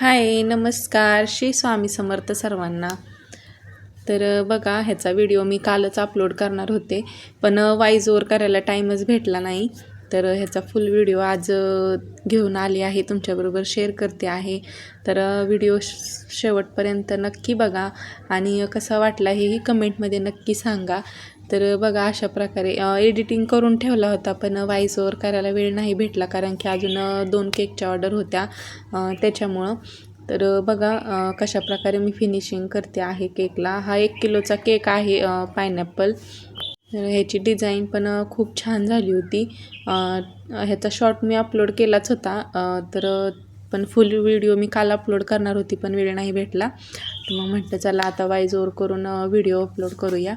हाय नमस्कार. श्री स्वामी समर्थ सर्वांना. तर बघा ह्याचा व्हिडिओ मी कालच अपलोड करणार होते पण वाईजवर करायला टाईमच भेटला नाही. तर ह्याचा फुल व्हिडिओ आज घेऊन आली आहे तुमच्याबरोबर शेअर करते आहे. तर व्हिडिओ शेवटपर्यंत नक्की बघा आणि कसा वाटला हेही कमेंटमध्ये नक्की सांगा. तर बघा अशा प्रकारे एडिटिंग करून ठेवला होता पण वाईस ओवर करायला वेळ नाही भेटला कारण की अजून दोन केकच्या ऑर्डर होत्या त्याच्यामुळं. तर बघा कशा प्रकारे मी फिनिशिंग करते आहे केकला हा एक किलोचा केक आहे पायनॅपल तर ह्याची डिझाईन पण खूप छान झाली होती. ह्याचा शॉर्ट मी अपलोड केलाच होता तर पण फुल व्हिडिओ मी काल अपलोड करणार होती पण वेळ नाही भेटला. तर मग म्हटलं चला आता वाईज ओवर करून व्हिडिओ अपलोड करूया.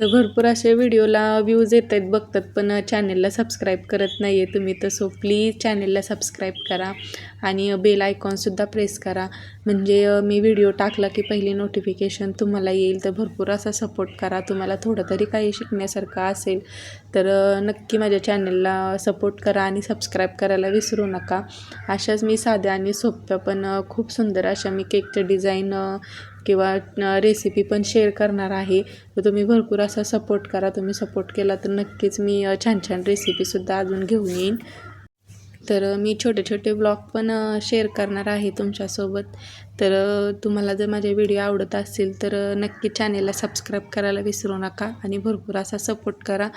तर भरपूर असे व्हिडिओला व्ह्यूज येत आहेत बघतात पण चॅनेलला सबस्क्राईब करत नाही आहे तुम्ही तर. सो प्लीज चॅनेलला सबस्क्राईब करा. आणि बेल आयकॉनसुद्धा प्रेस करा. म्हणजे मी व्हिडिओ टाकला की पहिली नोटिफिकेशन तुम्हाला येईल तर भरपूर असा सपोर्ट करा. तुम्हाला थोडं तरी काही शिकण्यासारखं असेल तर नक्की माझ्या चॅनलला सपोर्ट करा आणि सबस्क्राईब करायला विसरू नका. अशाच मी साध्या आणि सोप्या पण खूप सुंदर अशा मी केकच्या डिझाईन किंवा रेसिपी पण शेअर करणार आहे. तर तुम्ही भरपूर असा सपोर्ट करा. तुम्ही सपोर्ट केला तर नक्कीच मी छान छान रेसिपीसुद्धा अजून घेऊन येईन. तर मी छोटे छोटे ब्लॉग पण शेअर करणार आहे तुमच्यासोबत. तर तुम्हाला जर माझे व्हिडिओ आवडत असतील तर नक्की चॅनेलला सबस्क्राईब करायला विसरू नका आणि भरपूर असा सपोर्ट करा.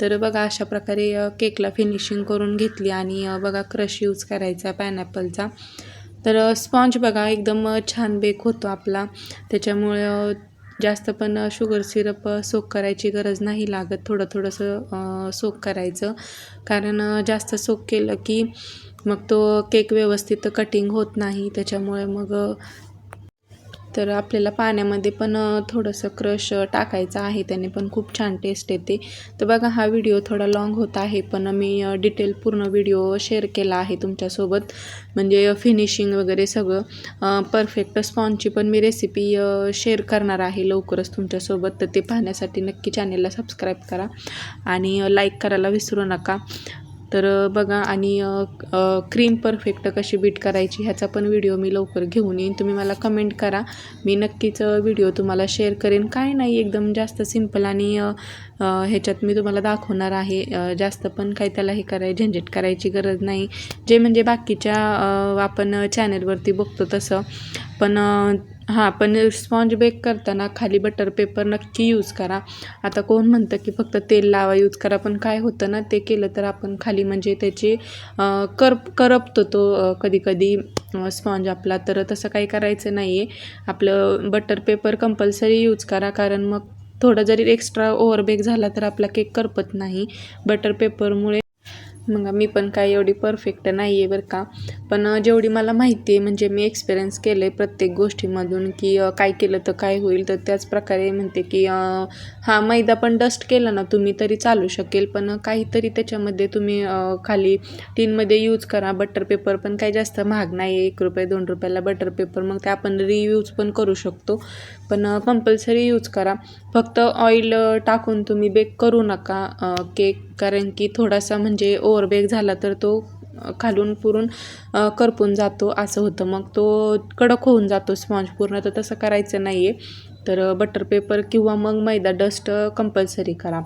तर बघा अशा प्रकारे केकला फिनिशिंग करून घेतली आणि बघा क्रश यूज करायचा पायनॅपलचा तर स्पॉन्ज बघा एकदम छान बेक होतो आपला. त्याच्यामुळे जास्त पण शुगर सिरप सोक करायची गरज नाही लागत. थोडं थोडंसं सोक करायचं. कारण जास्त सोक केलं की मग तो केक व्यवस्थित कटिंग होत नाही. त्याच्यामुळे मग तर आपल्याला पाण्यामध्ये पण थोडंसं क्रश टाकायचं आहे. त्याने पण खूप छान टेस्ट येते. तर बघा हा व्हिडिओ थोडा लाँग होत आहे पण मी डिटेल पूर्ण व्हिडिओ शेअर केला आहे तुमच्यासोबत. म्हणजे फिनिशिंग वगैरे सगळं परफेक्ट स्पॉनची पण मी रेसिपी शेअर करणार आहे लवकरच तुमच्यासोबत. तर ते पाहण्यासाठी नक्की चॅनेलला सबस्क्राईब करा आणि लाईक करायला विसरू नका. तर बघा आणि क्रीम परफेक्ट कशी बीट करायची ह्याचा पण व्हिडिओ मी लवकर घेऊन येईन. तुम्ही मला कमेंट करा. मी नक्कीच व्हिडिओ तुम्हाला शेअर करेन. काय नाही एकदम जास्त सिंपल आणि ह्याच्यात मी तुम्हाला दाखवणार आहे. जास्त पण काही त्याला हे कराय झंझट करायची गरज नाही. जे म्हणजे बाकीच्या आपण चॅनलवरती बघतो तसं. पण हां पण स्पॉन्ज बेक करताना खाली बटर पेपर नक्की यूज करा. आता कोण म्हणतं की फक्त तेल लावा यूज करा पण काय होतं ना ते केलं तर आपण खाली म्हणजे त्याची करप करपतो तो कधीकधी स्पॉन्ज आपला. तर तसं काही करायचं नाही आहे आपलं बटर पेपर कंपल्सरी यूज करा कारण मग थोडं जरी एक्स्ट्रा ओव्हरबेक झाला तर आपला केक करपत नाही. बटर पेपरमुळे मग मी पण काय एवढी परफेक्ट नाही आहे बरं का. पण जेवढी मला माहिती आहे म्हणजे मी एक्सपिरियन्स केलं आहे प्रत्येक गोष्टीमधून की काय केलं तर काय होईल तर त्याच प्रकारे म्हणते की हा मैदा पण डस्ट केला ना तुम्ही तरी चालू शकेल. पण काहीतरी त्याच्यामध्ये तुम्ही खाली टीनमध्ये यूज करा. बटर पेपर पण काही जास्त महाग नाही आहे एक रुपये दोन रुपयाला बटर पेपर मग ते आपण रियूज पण करू शकतो. पण कंपल्सरी यूज करा. फक्त ऑइल टाकून तुम्ही बेक करू नका केक कारण की थोडासा म्हणजे ओव्हर बेक झाला तर तो खालून पुरून करपून जातो. असं होतं. मग तो कडक होऊन जातो स्पॉन्ज पूर्ण. तर तसं करायचं नाही आहे तर बटर पेपर किंवा मग मैदा डस्ट कंपल्सरी करा.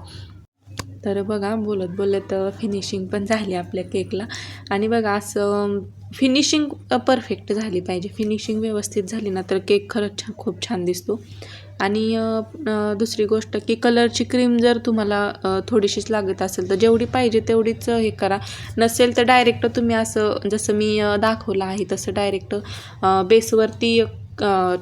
तर बघा बोलत बोलत फिनिशिंग पण झाली आपल्या केकला आणि बघा असं फिनिशिंग परफेक्ट झाली पाहिजे. फिनिशिंग व्यवस्थित झाली ना तर केक खरंच छान खूप छान दिसतो. आणि दुसरी गोष्ट की कलरची क्रीम जर तुम्हाला थोडीशीच लागत असेल तर जेवढी पाहिजे तेवढीच हे करा. नसेल तर डायरेक्ट तुम्ही असं जसं मी दाखवलं आहे तसं डायरेक्ट बेसवरती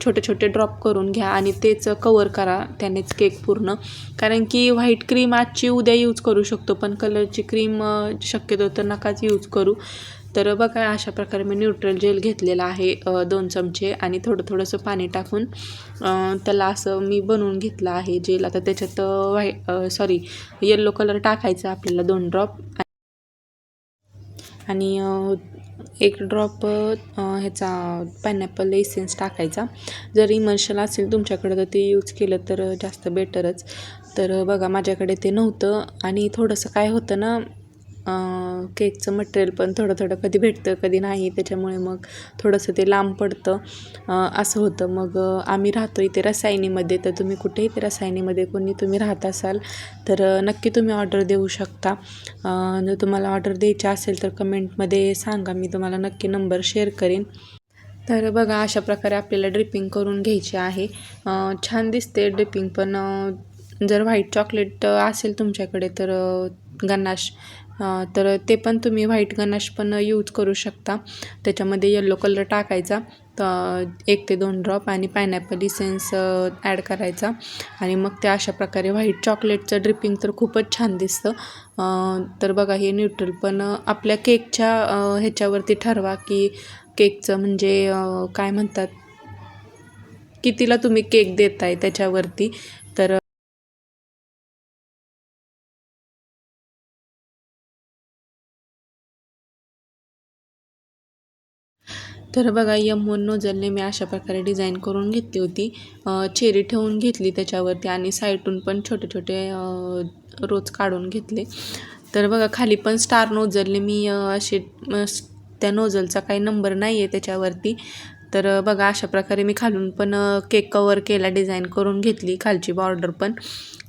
छोटे छोटे ड्रॉप करून घ्या आणि तेच कवर करा त्यानेच केक पूर्ण. कारण की व्हाईट क्रीम आजची उद्या यूज करू शकतो पण कलरची क्रीम शक्यतो तर नकाच यूज करू. तर बघा अशा प्रकारे मी न्यूट्रल जेल घेतलेला आहे दोन चमचे आणि थोडं थोडंसं पाणी टाकून. त्याला असं मी बनवून घेतलं आहे जेल आता त्याच्यात व्हाईट सॉरी येल्लो कलर टाकायचा आपल्याला दोन ड्रॉप आणि एक ड्रॉप ह्याचा पायनॅपल एसेन्स टाकायचा. जर इमर्शल असेल तुमच्याकडं तर ते यूज केलं तर जास्त बेटरच तर बघा माझ्याकडे ते नव्हतं आणि थोडंसं काय होतं ना केकचं मटेरियल पण थोडं थोडं कधी भेटतं कधी नाही. त्याच्यामुळे मग थोडंसं ते लांब पडतं. असं होतं. मग आम्ही राहतो इथे रसायनीमध्ये. तर तुम्ही कुठेही ते रसायनीमध्ये कोणी तुम्ही राहत असाल तर नक्की तुम्ही ऑर्डर देऊ शकता. जर तुम्हाला ऑर्डर द्यायची असेल तर कमेंटमध्ये सांगा. मी तुम्हाला नक्की नंबर शेअर करेन. तर बघा अशा प्रकारे आपल्याला ड्रिपिंग करून घ्यायची आहे. छान दिसते ड्रिपिंग पण जर व्हाईट चॉकलेट असेल तुमच्याकडे तर गनाश तर ते पण तुम्ही व्हाईट गनाश पण यूज करू शकता. त्याच्यामध्ये येल्लो कलर टाकायचा. तर एक ते दोन ड्रॉप आणि पायनॅपल इसेन्स ॲड करायचा. आणि मग ते अशा प्रकारे व्हाईट चॉकलेटचं ड्रिपिंग तर खूपच छान दिसतं. तर बघा हे न्यूट्रल पण आपल्या केकच्या ह्याच्यावरती ठरवा की केकचं म्हणजे काय म्हणतात? कितीला तुम्ही केक देताय त्याच्यावरती? तर तर बघा यमवन नोजलने मी अशा प्रकारे डिझाईन करून घेतली होती. चेरी ठेवून घेतली त्याच्यावरती आणि साईडून पण छोटे छोटे रोज काढून घेतले. तर बघा खाली पण स्टार नोजलने मी असे त्या नोजलचा काही नंबर नाही आहे त्याच्यावरती. तर बघा अशा प्रकारे मी खालून पण केक कवर केला डिझाईन करून घेतली खालची बॉर्डर पण.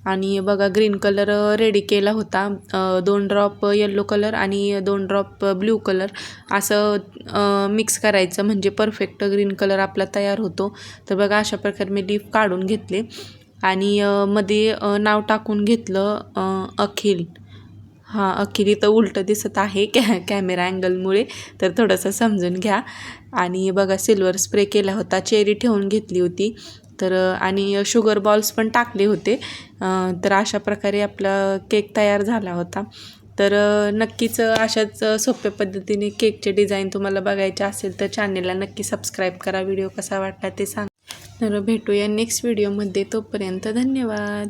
आणि बघा ग्रीन कलर रेडी केला होता. दोन ड्रॉप येल्लो कलर आणि दोन ड्रॉप ब्ल्यू कलर. असं मिक्स करायचं म्हणजे परफेक्ट ग्रीन कलर आपला तयार होतो. तर बघा अशा प्रकारे मी लीफ काढून घेतले. आणि मध्ये नाव टाकून घेतलं अखिल. हां अखेरी तर उलटं दिसत आहे कॅ कॅमेरा अँगलमुळे. तर थोडंसं समजून घ्या. आणि बघा सिल्वर स्प्रे केला होता. चेरी ठेवून घेतली होती. तर आणि शुगर बॉल्स पण टाकले होते. तर अशा प्रकारे आपला केक तयार झाला होता. तर नक्कीच अशाच सोप्या पद्धतीने केकचे डिझाईन तुम्हाला बघायचे असेल तर चॅनेलला नक्की सबस्क्राईब करा. व्हिडिओ कसा वाटला ते सांगा. तर भेटूया नेक्स्ट व्हिडिओमध्ये तोपर्यंत धन्यवाद.